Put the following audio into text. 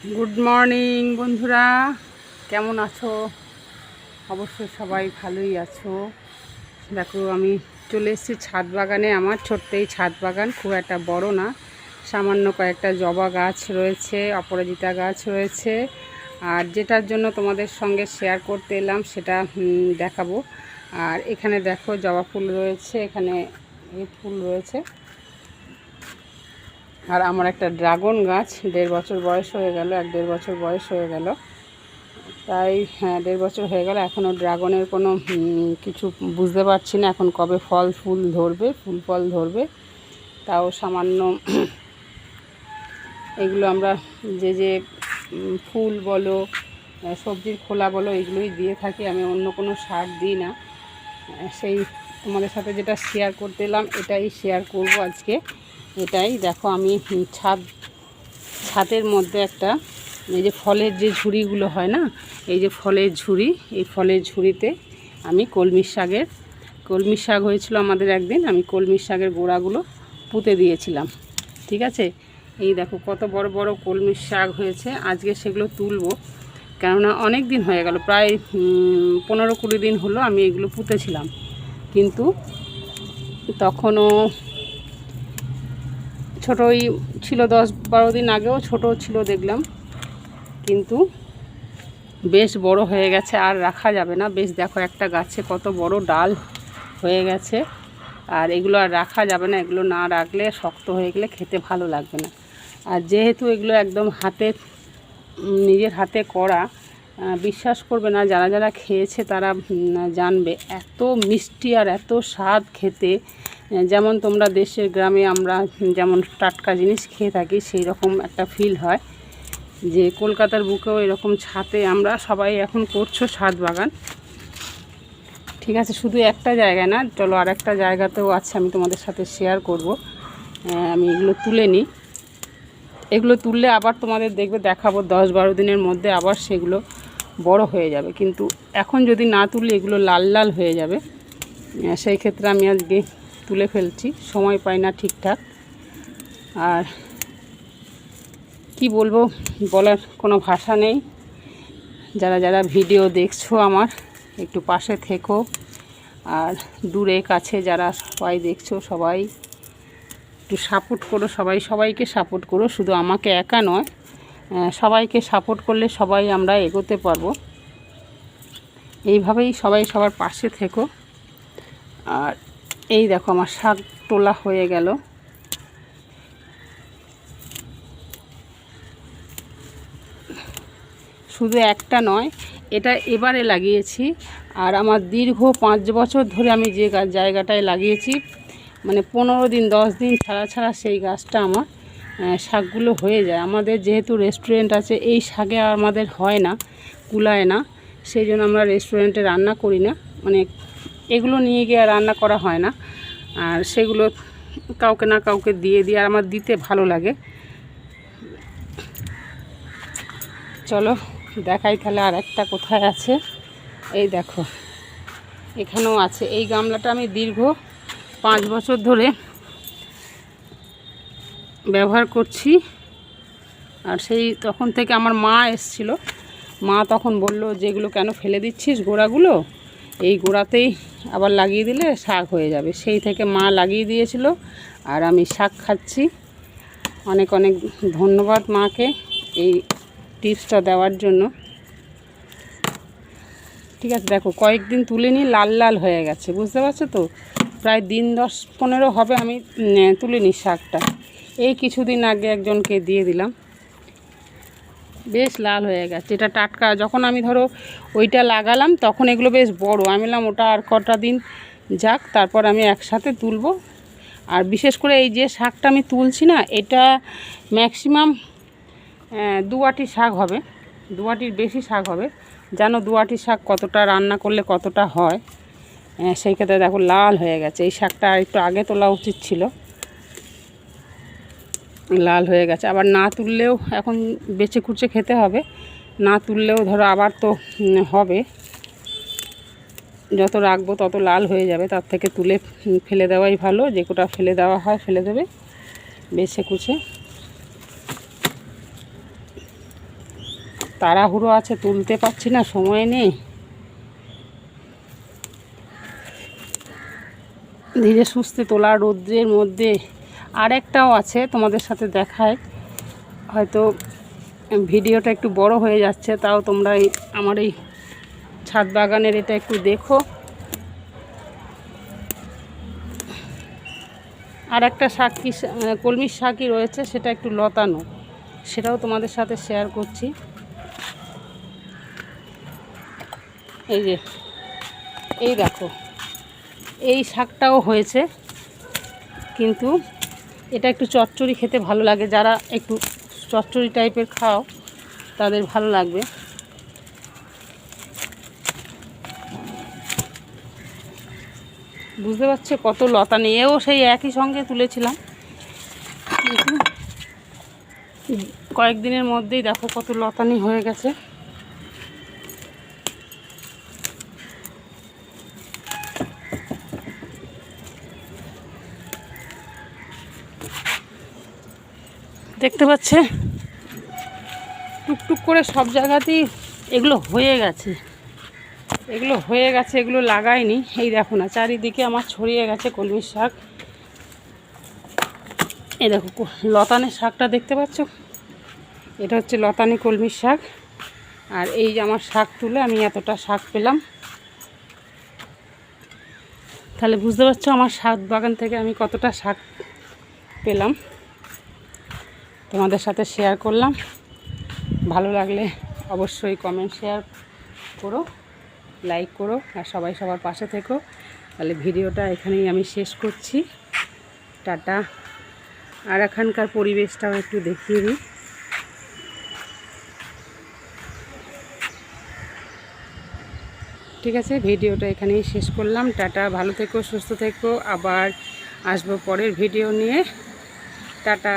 Good morning বন্ধুরা। কেমন আছো? অবশ্যই সবাই ভালোই আছো। দেখো, আমি চলে এসেছি ছাদ বাগানে। আমার ছোট্ট এই ছাদ বাগান খুব একটা বড় না। সামান্য কয়েকটা জবা গাছ রয়েছে, অপরাজিতা গাছ রয়েছে। আর যেটার জন্য তোমাদের সঙ্গে শেয়ার করতে এলাম, সেটা দেখাবো। আর এখানে দেখো জবা ফুল রয়েছে, এখানে ফুল রয়েছে। আর আমার একটা ড্রাগন গাছ, দেড় বছর বয়স হয়ে গেল, এক দেড় বছর বয়স হয়ে গেল। তাই হ্যাঁ দেড় বছর হয়ে গেল এখনও ড্রাগনের কোনো কিছু বুঝতে পারছি না, এখন কবে ফল, ফুল ধরবে, ফুল ফল ধরবে। তাও সামান্য, এগুলো আমরা যে যে ফুল বলো সবজির খোলা বলো, এগুলোই দিয়ে থাকি, আমি অন্য কোনো সার দিই না। সেই তোমাদের সাথে যেটা শেয়ার করতে এলাম, এটাই শেয়ার করব আজকে। এটাই। দেখো আমি ছাদ, ছাদের মধ্যে একটা এই যে ফলের যে ঝুড়িগুলো হয় না, এই যে ফলের ঝুড়ি, এই ফলের ঝুড়িতে আমি কলমি শাকের, কলমি শাক হয়েছিল আমাদের একদিন, আমি কলমি শাকের গোড়াগুলো পুঁতে দিয়েছিলাম। ঠিক আছে? এই দেখো কত বড় বড় কলমি শাক হয়েছে। আজকে সেগুলো তুলবো, কেননা অনেক দিন হয়ে গেল, প্রায় পনেরো কুড়ি দিন হলো আমি এগুলো পুঁতেছিলাম। কিন্তু তখনও ছোটোই ছিল দশ বারো দিন আগেও, ছোট ছিল দেখলাম। কিন্তু বেশ বড় হয়ে গেছে, আর রাখা যাবে না। বেশ দেখো একটা গাছে কত বড় ডাল হয়ে গেছে। আর এগুলো আর রাখা যাবে না, এগুলো না রাখলে শক্ত হয়ে গেলে খেতে ভালো লাগবে না। আর যেহেতু এগুলো একদম হাতে নিজের হাতে করা বিশ্বাস করবে না, যারা যারা খেয়েছে তারা জানবে। এত মিষ্টি আর এত স্বাদ খেতে। যেমন তোমরা দেশের গ্রামে আমরা যেমন টাটকা জিনিস খেয়ে থাকি, সেই রকম একটা ফিল হয়। যে কলকাতার বুকেও এরকম ছাতে আমরা সবাই এখন করছ ছাদ বাগান। ঠিক আছে, শুধু একটা জায়গায় না, চলো আর একটা জায়গাতেও আছে, আমি তোমাদের সাথে শেয়ার করব। আমি এগুলো তুলে নিই। এগুলো তুললে আবার তোমাদের দেখবে দেখাবো, দশ বারো দিনের মধ্যে আবার সেগুলো বড় হয়ে যাবে। কিন্তু এখন যদি না তুললে এগুলো লাল লাল হয়ে যাবে। সেই ক্ষেত্রে আমি আজকে তুলে ফেলছি, সময় পাই না ঠিকঠাক। আর কি বলব, বলার কোনো ভাষা নেই। যারা যারা ভিডিও দেখছ আমার, একটু পাশে থেকো। আর দূরে, কাছে যারা সবাই দেখছ সবাই, একটু সাপোর্ট করো সবাই, সবাইকে সাপোর্ট করো। শুধু আমাকে একা নয় সবাইকে সাপোর্ট করলে সবাই আমরা এগোতে পারব। এইভাবেই সবাই সবার পাশে থেকো। আর এই দেখো আমার শাক তোলা হয়ে গেল। শুধু একটা নয়, এটা এবারে লাগিয়েছি। আর আমার দীর্ঘ পাঁচ বছর ধরে আমি যে জায়গাটায় লাগিয়েছি মানে পনেরো দিন, দশ দিন ছাড়া ছাড়া সেই গাছটা আমার শাকগুলো হয়ে যায়। আমাদের যেহেতু রেস্টুরেন্ট আছে, এই শাকে আমাদের হয় না, কুলায় না। সেই জন্য আমরা রেস্টুরেন্টে রান্না করি না। মানে এগুলো নিয়ে গিয়ে রান্না করা হয় না। আর সেগুলো কাউকে না কাউকে দিয়ে দিয়ে আর আমার দিতে ভালো লাগে। চলো দেখাই তাহলে আর একটা কোথায় আছে। এই দেখো, এখানেও আছে। এই গামলাটা আমি দীর্ঘ পাঁচ বছর ধরে ব্যবহার করছি। আর সেই তখন থেকে আমার মা এসছিল। মা তখন বলল, যেগুলো কেন ফেলে দিচ্ছিস গোড়াগুলো? এই গোড়াতেই আবার লাগিয়ে দিলে শাক হয়ে যাবে। সেই থেকে মা লাগিয়ে দিয়েছিল আর আমি শাক খাচ্ছি। অনেক অনেক ধন্যবাদ মাকে এই টিপসটা দেওয়ার জন্য। ঠিক আছে, দেখো কয়েকদিন তুলে নিই লাল লাল হয়ে গেছে, বুঝতে পারছ তো? প্রায় দিন দশ, পনেরো হবে আমি তুলে নিই শাকটা। এই কিছুদিন আগে একজনকে দিয়ে দিলাম। বেশ লাল হয়ে গেছে। এটা টাটকা। যখন আমি ধরো ওইটা লাগালাম, তখন এগুলো বেশ বড়। আমি বললাম, ওটা আর কটা দিন যাক, তারপর আমি একসাথে তুলবো। আর বিশেষ করে এই যে শাকটা আমি তুলছি না, এটা ম্যাক্সিমাম দু আটি শাক হবে। দু আটির বেশি শাক হবে। জানো দু আটি শাক কতটা রান্না করলে কতটা হয়? সেই ক্ষেত্রে দেখো লাল হয়ে গেছে। এই শাকটা একটু আগে তোলা উচিত ছিল। লাল হয়ে গেছে। আবার না তুললেও এখন বেছে কুচে খেতে হবে। না তুললেও ধরো আবার তো হবে। যত রাখব তত লাল হয়ে যাবে। তার থেকে তুলে ফেলে দেওয়াই ভালো। যে কোটা ফেলে দেওয়া হয় ফেলে দেবে। বেছে কুচে তাড়াহুড়ো আছে, তুলতে পারছি না, সময় নেই। ধীরে সুস্থে তোলা রৌদ্রের মধ্যে আর একটাও আছে, তোমাদের সাথে দেখায়। হয়তো ভিডিওটা একটু বড় হয়ে যাচ্ছে, তাও তোমরা আমার এই ছাদ বাগানের এটা একটু দেখো। আর একটা শাক কি কলমির শাকই রয়েছে, সেটা একটু লতানো। সেটাও তোমাদের সাথে শেয়ার করছি। এই যে, এই দেখো, এই শাকটাও হয়েছে, কিন্তু এটা একটু চচ্চড়ি খেতে ভালো লাগে। যারা একটু চচ্চড়ি টাইপের খাও, তাদের ভালো লাগবে। বুঝতে পারছে কত লতা নিয়েও সেই একই সঙ্গে তুলেছিলাম। কয়েকদিনের মধ্যেই দেখো কত লতানি হয়ে গেছে। দেখতে পাচ্ছে? টুকটুক করে সব জায়গাতেই এগুলো হয়ে গেছে। এগুলো হয়ে গেছে, এগুলো লাগাইনি। এই দেখো না, চারিদিকে আমার ছড়িয়ে গেছে কলমির শাক। এই দেখো লতানের শাকটা দেখতে পাচ্ছ? এটা হচ্ছে লতানি কলমির শাক। আর এই যে আমার শাক তুলে আমি এতটা শাক পেলাম। তাহলে বুঝতে পারছ আমার শাক বাগান থেকে আমি কতটা শাক পেলাম। তোমাদের সাথে শেয়ার করলাম। ভালো লাগলে অবশ্যই কমেন্ট শেয়ার করো লাইক করো, আর সবাই সবার পাশে থেকো। তাহলে ভিডিওটা এখানেই আমি শেষ করছি। টাটা। আর এখানকার পরিবেশটাও একটু দেখিয়ে দিই। ঠিক আছে, ভিডিওটা এখানেই শেষ করলাম। টাটা, ভালো থেকো, সুস্থ থেকো। আবার আসব পরের ভিডিও নিয়ে। টাটা।